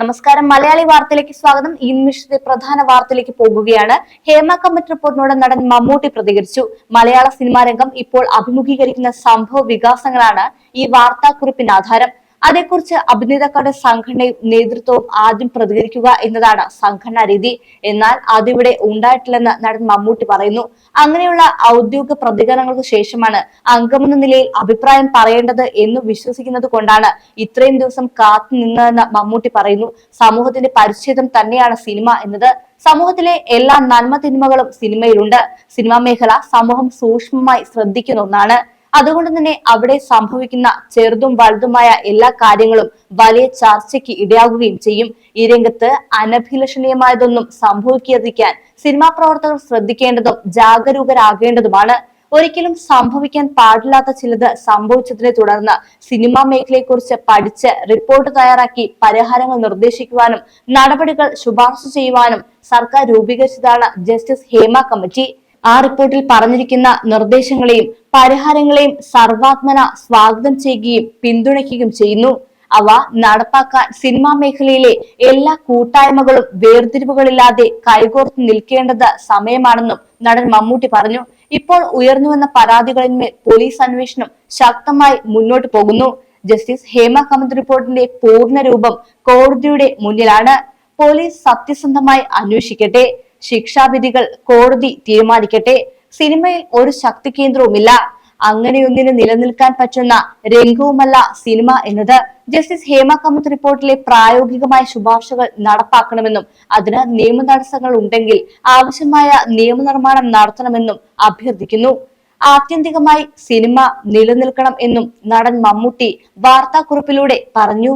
നമസ്കാരം. മലയാളി വാർത്തയിലേക്ക് സ്വാഗതം. ഈ നിമിഷത്തെ പ്രധാന വാർത്തയിലേക്ക് പോകുകയാണ്. ഹേമ കമ്മിറ്റി റിപ്പോർട്ടിനോട് നടൻ മമ്മൂട്ടി പ്രതികരിച്ചു. മലയാള സിനിമാ രംഗം ഇപ്പോൾ അഭിമുഖീകരിക്കുന്ന സംഭവ വികാസങ്ങളാണ് ഈ വാർത്താക്കുറിപ്പിന് ആധാരം. അതേക്കുറിച്ച് അഭിനേതാക്കളുടെ സംഘടനയും നേതൃത്വവും ആദ്യം പ്രതികരിക്കുക എന്നതാണ് സംഘടനാ രീതി. എന്നാൽ അതിവിടെ ഉണ്ടായിട്ടില്ലെന്ന് നടൻ മമ്മൂട്ടി പറയുന്നു. അങ്ങനെയുള്ള ഔദ്യോഗിക പ്രതികരണങ്ങൾക്ക് ശേഷമാണ് അംഗമെന്ന നിലയിൽ അഭിപ്രായം പറയേണ്ടത് എന്ന് വിശ്വസിക്കുന്നത് കൊണ്ടാണ് ഇത്രയും ദിവസം കാത്തു നിന്നതെന്ന് മമ്മൂട്ടി പറയുന്നു. സമൂഹത്തിന്റെ പരിച്ഛേദം തന്നെയാണ് സിനിമ എന്നത്. സമൂഹത്തിലെ എല്ലാ നന്മ തിന്മകളും സിനിമയിലുണ്ട്. സിനിമാ മേഖല സമൂഹം സൂക്ഷ്മമായി ശ്രദ്ധിക്കുന്ന ഒന്നാണ്. അതുകൊണ്ട് തന്നെ അവിടെ സംഭവിക്കുന്ന ചെറുതും വലുതുമായ എല്ലാ കാര്യങ്ങളും വലിയ ചർച്ചയ്ക്ക് ഇടയാകുകയും ചെയ്യും. ഈ രംഗത്ത് അനഭിലഷണീയമായതൊന്നും സംഭവിക്കാതിരിക്കാൻ സിനിമാ പ്രവർത്തകർ ശ്രദ്ധിക്കേണ്ടതും ജാഗരൂകരാകേണ്ടതുമാണ്. ഒരിക്കലും സംഭവിക്കാൻ പാടില്ലാത്ത ചിലത് സംഭവിച്ചതിനെ തുടർന്ന് സിനിമാ മേഖലയെക്കുറിച്ച് പഠിച്ച് റിപ്പോർട്ട് തയ്യാറാക്കി പരിഹാരങ്ങൾ നിർദ്ദേശിക്കുവാനും നടപടികൾ ശുപാർശ ചെയ്യുവാനും സർക്കാർ രൂപീകരിച്ചതാണ് ജസ്റ്റിസ് ഹേമ കമ്മിറ്റി. ആ റിപ്പോർട്ടിൽ പറഞ്ഞിരിക്കുന്ന നിർദ്ദേശങ്ങളെയും പരിഹാരങ്ങളെയും സർവാത്മന സ്വാഗതം ചെയ്യുകയും പിന്തുണയ്ക്കുകയും ചെയ്യുന്നു. അവ നടപ്പാക്കാൻ സിനിമാ മേഖലയിലെ എല്ലാ കൂട്ടായ്മകളും വേർതിരിവുകളില്ലാതെ കൈകോർത്ത് നിൽക്കേണ്ടത് സമയമാണെന്നും നടൻ മമ്മൂട്ടി പറഞ്ഞു. ഇപ്പോൾ ഉയർന്നുവന്ന പരാതികളിന്മേൽ പോലീസ് അന്വേഷണം ശക്തമായി മുന്നോട്ട് പോകുന്നു. ജസ്റ്റിസ് ഹേമ കമന്ത് റിപ്പോർട്ടിന്റെ പൂർണ രൂപം കോടതിയുടെ മുന്നിലാണ്. പോലീസ് സത്യസന്ധമായി അന്വേഷിക്കട്ടെ. ശിക്ഷാവിധികൾ കോടതി തീരുമാനിക്കട്ടെ. സിനിമയിൽ ഒരു ശക്തി കേന്ദ്രവുമില്ല. അങ്ങനെയൊന്നിന് നിലനിൽക്കാൻ പറ്റുന്ന രംഗവുമല്ല സിനിമ എന്നത്. ജസ്റ്റിസ് ഹേമ കമ്മിറ്റി റിപ്പോർട്ടിലെ പ്രായോഗികമായ ശുപാർശകൾ നടപ്പാക്കണമെന്നും അതിന് നിയമ തടസ്സങ്ങൾ ഉണ്ടെങ്കിൽ ആവശ്യമായ നിയമനിർമ്മാണം നടത്തണമെന്നും അഭ്യർത്ഥിക്കുന്നു. ആത്യന്തികമായി സിനിമ നിലനിൽക്കണം എന്നും നടൻ മമ്മൂട്ടി വാർത്താക്കുറിപ്പിലൂടെ പറഞ്ഞു.